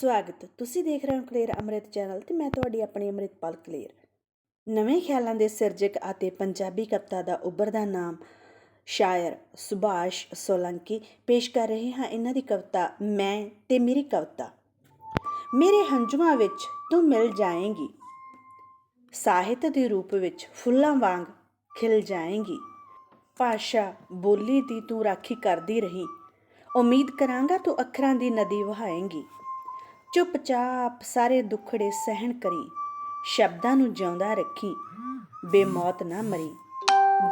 ਸਵਾਗਤ। ਤੁਸੀਂ ਦੇਖ ਰਹੇ ਹੋ ਕਲੇਰ ਅੰਮ੍ਰਿਤ ਚੈਨਲ ਤੇ ਮੈਂ ਤੁਹਾਡੀ ਆਪਣੀ ਅੰਮ੍ਰਿਤਪਾਲ ਕਲੇਰ। ਨਵੇਂ ਖਿਆਲਾਂ ਦੇ ਸਿਰਜਕ ਅਤੇ ਪੰਜਾਬੀ ਕਵਿਤਾ ਦਾ ਉੱਭਰਦਾ ਨਾਮ ਸ਼ਾਇਰ ਸੁਭਾਸ਼ ਸੋਲੰਕੀ ਪੇਸ਼ ਕਰ ਰਹੇ ਹਾਂ ਇਹਨਾਂ ਦੀ ਕਵਿਤਾ ਮੈਂ ਤੇ ਮੇਰੀ ਕਵਿਤਾ। ਮੇਰੇ ਹੰਝੂਆਂ ਵਿੱਚ ਤੂੰ ਮਿਲ ਜਾਏਂਗੀ। ਸਾਹਿਤ ਦੇ ਰੂਪ ਵਿੱਚ ਫੁੱਲਾਂ ਵਾਂਗ ਖਿਲ ਜਾਏਂਗੀ। ਭਾਸ਼ਾ ਬੋਲੀ ਦੀ ਤੂੰ ਰਾਖੀ ਕਰਦੀ ਰਹੀ। ਉਮੀਦ ਕਰਾਂਗਾ ਤੂੰ ਅੱਖਰਾਂ ਦੀ ਨਦੀ ਵਹਾਏਂਗੀ। ਚੁੱਪਚਾਪ ਸਾਰੇ ਦੁੱਖੜੇ ਸਹਿਣ ਕਰੀ, ਸ਼ਬਦਾਂ ਨੂੰ ਜਿਉਂਦਾ ਰੱਖੀ, ਬੇਮੌਤ ਨਾ ਮਰੀ।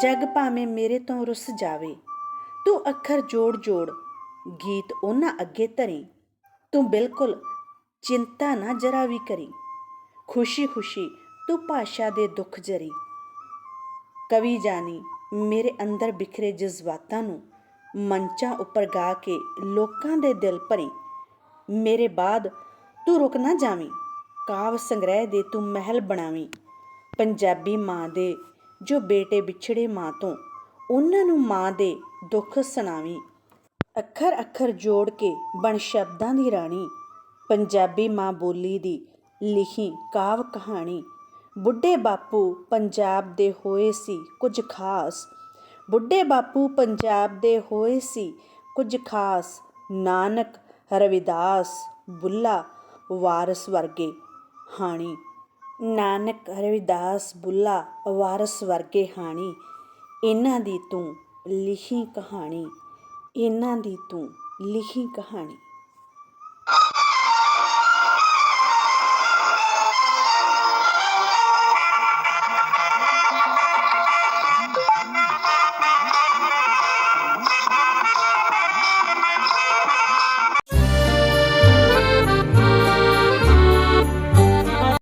ਜਗ ਭਾਵੇਂ ਮੇਰੇ ਤੋਂ ਰੁੱਸ ਜਾਵੇ, ਤੂੰ ਅੱਖਰ ਜੋੜ ਜੋੜ ਗੀਤ ਉਹਨਾਂ ਅੱਗੇ ਧਰੀ। ਤੂੰ ਬਿਲਕੁਲ ਚਿੰਤਾ ਨਾ ਜਰਾ ਵੀ ਕਰੀ, ਖੁਸ਼ੀ ਖੁਸ਼ੀ ਤੂੰ ਭਾਸ਼ਾ ਦੇ ਦੁੱਖ ਜਰੀ। ਕਵੀ ਜਾਨੀ, ਮੇਰੇ ਅੰਦਰ ਬਿਖਰੇ ਜਜ਼ਬਾਤਾਂ ਨੂੰ ਮੰਚਾਂ ਉੱਪਰ ਗਾ ਕੇ ਲੋਕਾਂ ਦੇ ਦਿਲ ਭਰੀ, ਮੇਰੇ ਬਾਅਦ ਤੂੰ ਰੁਕ ਨਾ ਜਾਵੀਂ। ਕਾਵ ਸੰਗ੍ਰਹਿ ਦੇ ਤੂੰ ਮਹਿਲ ਬਣਾਵੀਂ। ਪੰਜਾਬੀ ਮਾਂ ਦੇ, ਜੋ ਬੇਟੇ ਵਿਛੜੇ ਮਾਂ ਤੋਂ, ਉਹਨਾਂ ਨੂੰ ਮਾਂ ਦੇ ਦੁੱਖ ਸੁਣਾਵੀਂ। ਅੱਖਰ ਅੱਖਰ ਜੋੜ ਕੇ ਬਣ ਸ਼ਬਦਾਂ ਦੀ ਰਾਣੀ। ਪੰਜਾਬੀ ਮਾਂ ਬੋਲੀ ਦੀ ਲਿਖੀ ਕਾਵ ਕਹਾਣੀ। ਬੁੱਢੇ ਬਾਪੂ ਪੰਜਾਬ ਦੇ ਹੋਏ ਸੀ ਕੁਝ ਖਾਸ। ਬੁੱਢੇ ਬਾਪੂ ਪੰਜਾਬ ਦੇ ਹੋਏ ਸੀ ਕੁਝ ਖਾਸ। ਨਾਨਕ ਰਵਿਦਾਸ ਬੁੱਲਾ ਵਾਰਸ ਵਰਗੇ ਹਾਣੀ। ਨਾਨਕ ਰਵਿਦਾਸ ਬੁੱਲਾ ਵਾਰਸ ਵਰਗੇ ਹਾਣੀ। ਇਹਨਾਂ ਦੀ ਤੂੰ ਲਿਖੀ ਕਹਾਣੀ, ਇਹਨਾਂ ਦੀ ਤੂੰ ਲਿਖੀ ਕਹਾਣੀ।